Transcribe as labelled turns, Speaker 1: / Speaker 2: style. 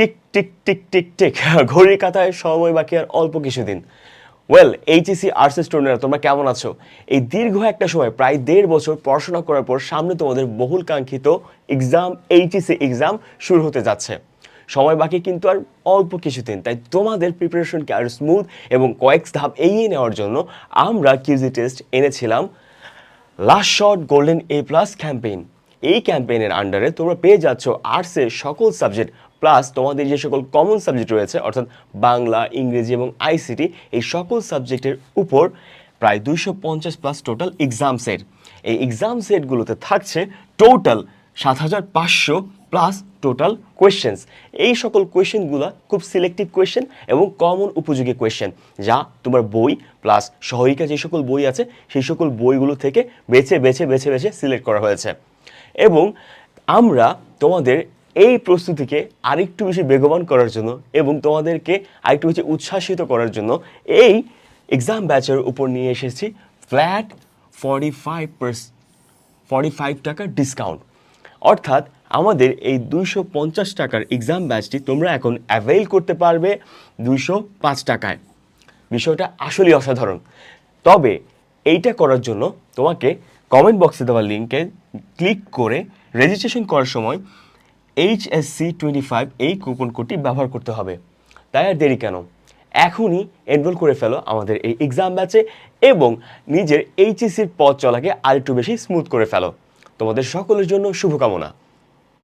Speaker 1: Tick tick tick tick tick. ঘড়ির কাতায় সময় বাকি আর অল্প কিছুদিন ওয়েল এইচএসি আর্টস স্টুডেন্টরা তোমরা কেমন আছো? এই দীর্ঘ একটা সময়, প্রায় দেড় বছর পড়াশোনা করার পর সামনে তোমাদের বহুল কাঙ্ক্ষিত এক্সাম এইচএসি এক্সাম শুরু হতে যাচ্ছে। সময় বাকি কিন্তু আর অল্প কিছুদিন তাই তোমাদের প্রিপারেশনকে আর স্মুথ এবং কয়েক ধাপ এগিয়ে নেওয়ার জন্য আমরা কিউজি টেস্ট এনেছিলাম last shot golden A plus campaign এই ক্যাম্পেইনের আন্ডারে তোমরা পেয়ে যাচ্ছ আর্টসের সকল সাবজেক্ট প্লাস তোমাদের যে সকল কমন সাবজেক্ট রয়েছে, অর্থাৎ বাংলা, ইংরেজি এবং আইসিটি এই সকল সাবজেক্টের উপর প্রায় দুইশো পঞ্চাশ প্লাস টোটাল এক্সাম সেট এই এক্সাম সেটগুলোতে থাকছে টোটাল সাত হাজার পাঁচশো প্লাস টোটাল কোয়েশ্চেন্স এই সকল কোয়েশ্চেনগুলো খুব সিলেক্টিভ কোয়েশ্চেন এবং কমন উপযোগী কোয়েশ্চেন যা তোমার বই প্লাস সহায়িকা যে সকল বই আছে, সেই সকল বইগুলো থেকে বেছে বেছে বেছে বেছে সিলেক্ট করা হয়েছে। এবং আমরা তোমাদের এই প্রস্তুতিকে আরেকটু বেশি বেগবান করার জন্য এবং তোমাদেরকে আরেকটু বেশি উচ্ছ্বাসিত করার জন্য এই এক্সাম ব্যাচের উপর নিয়ে এসেছি flat forty five forty five টাকার ডিসকাউন্ট অর্থাৎ আমাদের এই দুইশো পঞ্চাশ টাকার এক্সাম ব্যাচটি তোমরা এখন অ্যাভেইল করতে পারবে দুইশো পাঁচ টাকায়। বিষয়টা আসলেই অসাধারণ। তবে এইটা করার জন্য তোমাকে কমেন্ট বক্সে দেওয়া লিঙ্কে ক্লিক করে রেজিস্ট্রেশন করার সময় H S C twenty five এই কুপন কোডটি ব্যবহার করতে হবে। তাই আর দেরি কেন? এখনই এনরোল করে ফেলো আমাদের এই এক্সাম ব্যাচে এবং নিজের এইচএসির পথ চলাকে আরেকটু বেশি স্মুথ করে ফেলো। তোমাদের সকলের জন্য শুভকামনা।